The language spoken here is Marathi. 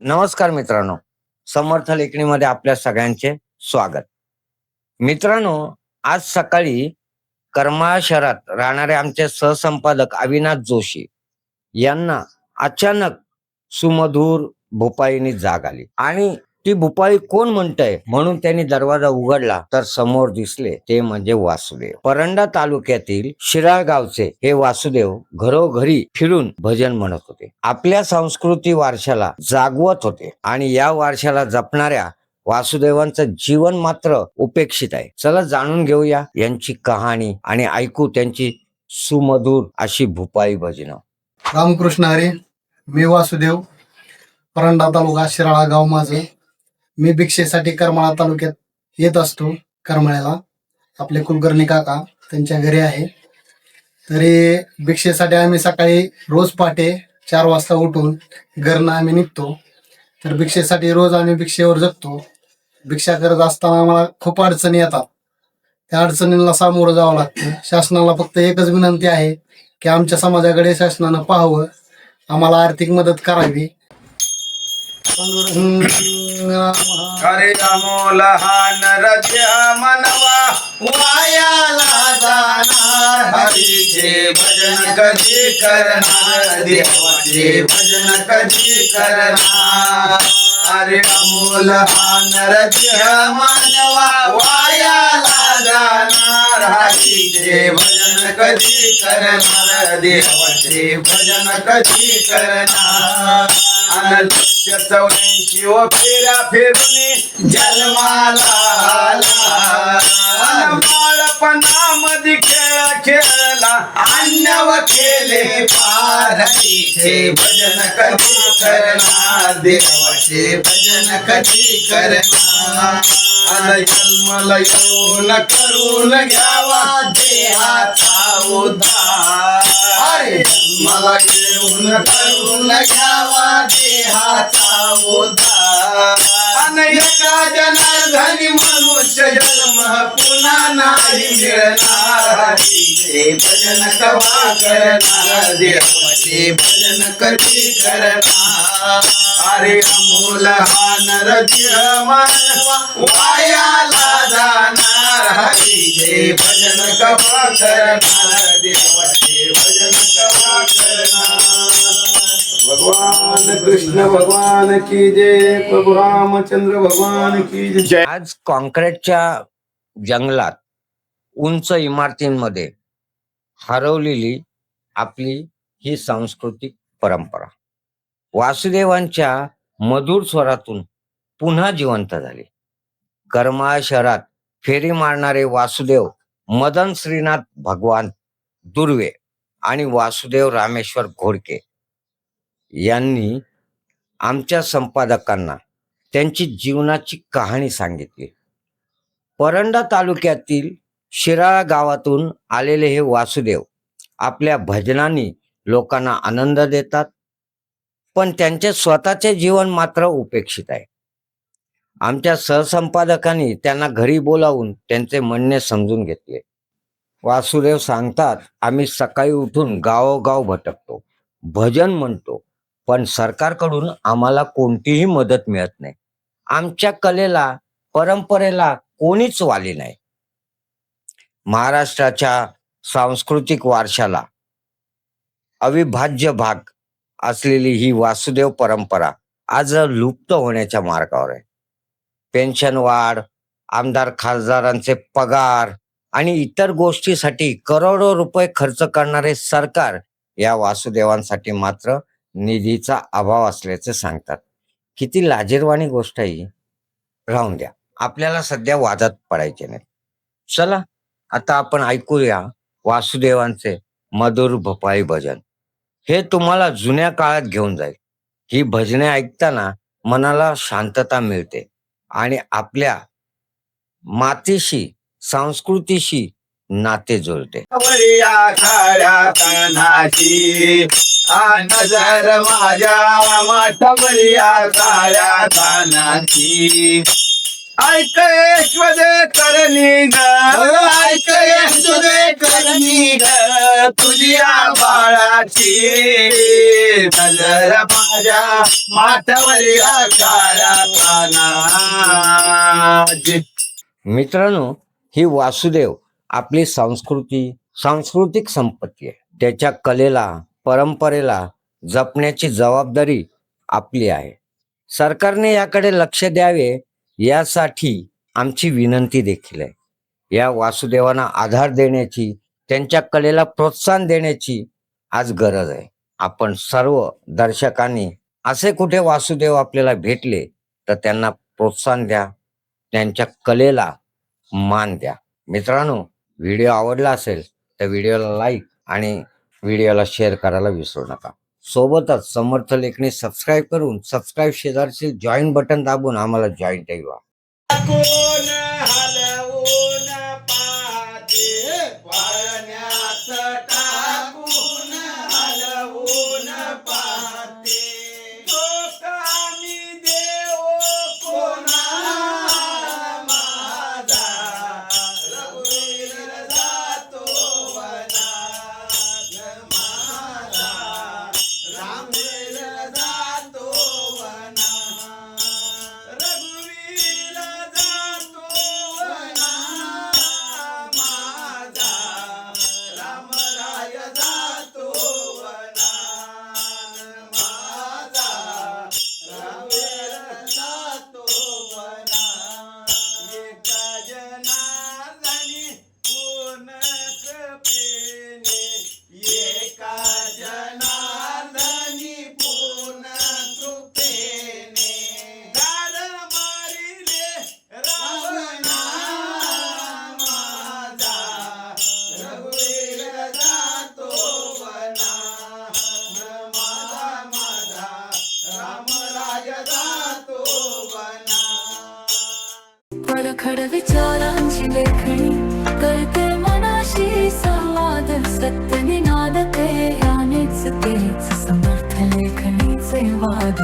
नमस्कार मित्रांनो. समर्थ लेखणीमध्ये आपल्या सगळ्यांचे स्वागत. मित्रांनो आज सकाळी करमाळा शहरात राहणारे आमचे सहसंपादक अविनाश जोशी यांना अचानक सुमधूर भोपाळीनी जाग आली. आणि ती भूपाळी कोण म्हणतंय? म्हणून त्यांनी दरवाजा उघडला तर समोर दिसले ते म्हणजे वासुदेव. परंडा तालुक्यातील शिराळ गावचे हे वासुदेव घरोघरी फिरून भजन म्हणत होते. आपल्या संस्कृती वारशाला जागवत होते आणि या वारशाला जपणाऱ्या वासुदेवांचं जीवन मात्र उपेक्षित आहे. चला जाणून घेऊया यांची कहाणी आणि ऐकू त्यांची सुमधुर अशी भूपाळी भजनं. रामकृष्ण हरे मी वासुदेव परंडा तालुका शिराळा गाव माझं. मी भिक्षेसाठी करमाळा तालुक्यात येत असतो करमाळ्याला. आपले कुलकर्णी काका त्यांच्या घरी आहे. तरी भिक्षेसाठी आम्ही सकाळी रोज पहाटे चार वाजता उठून घरनं आम्ही निघतो. तर भिक्षेसाठी रोज आम्ही भिक्षेवर जगतो. भिक्षा करत असताना आम्हाला खूप अडचणी येतात. त्या अडचणींना सामोरं जावं लागतं. शासनाला फक्त एकच विनंती आहे की आमच्या समाजाकडे शासनानं पाहावं. आम्हाला आर्थिक मदत करावी. हरे रामो लहान रज्या मनवा वायाला जाणार. हरीचे भजन कधी करणार? देवाचे भजन कधी करणार? हरे रामो लहान रज्या मनवा वायाला जाणार. हरीचे भजन कधी करणार? देवाचे भजन कधी करणार? अनलक्ष चौऱ्याऐंशी फेरा फिरून जन्माला आला. बाळपणामध्ये खेळ खेळला. अन्नव केले पारतीचे भजन कधी करणार? देवाचे भजन कधी करणार? अन जन्मला येऊन करून घ्यावा देहाचा उद्धार. अरे जन्माला येऊन करून घ्यावा देहाचा अन एका मनुष्य जन्म पुन्हा नाही मिळणार. भजन कवा करणार? देवाचे भजन कधी करणार? अरे अमोल हा नरजिय मानवा वायाला जाणार. हरीचे भजन कवा करणार? देवाचे भजन कवा करणार? भगवान कृष्ण भगवान की जय प्रभु रामचंद्र भगवान की जय. आज कॉन्क्रीटच्या जंगलात उंच इमारतींमध्ये हरवलेली आपली ही सांस्कृतिक परंपरा. वासुदेवांच्या मधुर स्वरातून पुन्हा जिवंत झाली. करमाळ शहरात फेरी मारणारे वासुदेव मदन श्रीनाथ भगवान दुर्वे आणि वासुदेव रामेश्वर घोडके यांनी आमच्या संपादकांना त्यांची जीवनाची कहाणी सांगितली. परंडा तालुक्यातील शिराळा गावातून आलेले हे वासुदेव आपल्या भजनांनी लोकांना आनंद देतात पण त्यांचे स्वतःचे जीवन मात्र उपेक्षित आहे. आमच्या सहसंपादकांनी त्यांना घरी बोलावून त्यांचे म्हणणे समजून घेतले. वासुदेव सांगतात आम्ही सकाळी उठून गावोगाव भटकतो भजन म्हणतो पण सरकारकडून आम्हाला कोणतीही मदत मिळत नाही. आमच्या कलेला परंपरेला कोणीच वाली नाही. महाराष्ट्राच्या सांस्कृतिक वारशाला अविभाज्य भाग असलेली ही वासुदेव परंपरा आज लुप्त होण्याच्या मार्गावर आहे. पेन्शन वाढ आमदार खासदारांचे पगार आणि इतर गोष्टीसाठी करोडो रुपये खर्च करणारे सरकार या वासुदेवांसाठी मात्र निधीचा अभाव असल्याचे सांगतात. किती लाजीरवाणी गोष्ट आहे ही. राहून द्या. आपल्याला सध्या वादात पडायचे नाही चला आता आपण ऐकूया वासुदेवांचे मधुर भपाई भजन. हे तुम्हाला जुन्या काळात घेऊन जाईल. ही भजने ऐकताना मनाला शांतता मिळते आणि आपल्या मातीशी संस्कृतीशी नाते जुळते वरिया नजर माझ्या माठवरिया काळ्या कानाची ऐक यशोदे करणी ग ऐक यशोदे करणी ग तुझ्या बाळाची. नजर माझ्या माथ्यावरी काळा कानाची मित्रांनो ही वासुदेव आपली संस्कृती सांस्कृतिक संपत्ती आहे. त्याच्या कलेला परंपरेला जपण्याची जबाबदारी आपली आहे. सरकारने याकडे लक्ष द्यावे यासाठी आमची विनंती देखील आहे. या वासुदेवांना आधार देण्याची त्यांच्या कलेला प्रोत्साहन देण्याची आज गरज आहे. आपण सर्व दर्शकांनी असे कुठे वासुदेव आपल्याला भेटले तर त्यांना प्रोत्साहन द्या त्यांच्या कलेला मान द्या. मित्रांनो व्हिडिओ आवडला असेल तर व्हिडिओला लाईक आणि व्हिडिओला शेअर करायला विसरू नका. सोबतच समर्थ लेखणी सबस्क्राईब करून सबस्क्राईब शेजारचे जॉईन बटन दाबून आम्हाला जॉईन ठेवा. परखड विचारांची लेखणी करते मनाशी संवाद सत्य निनाद यानेच तेच समर्थ लेखणीचे वाद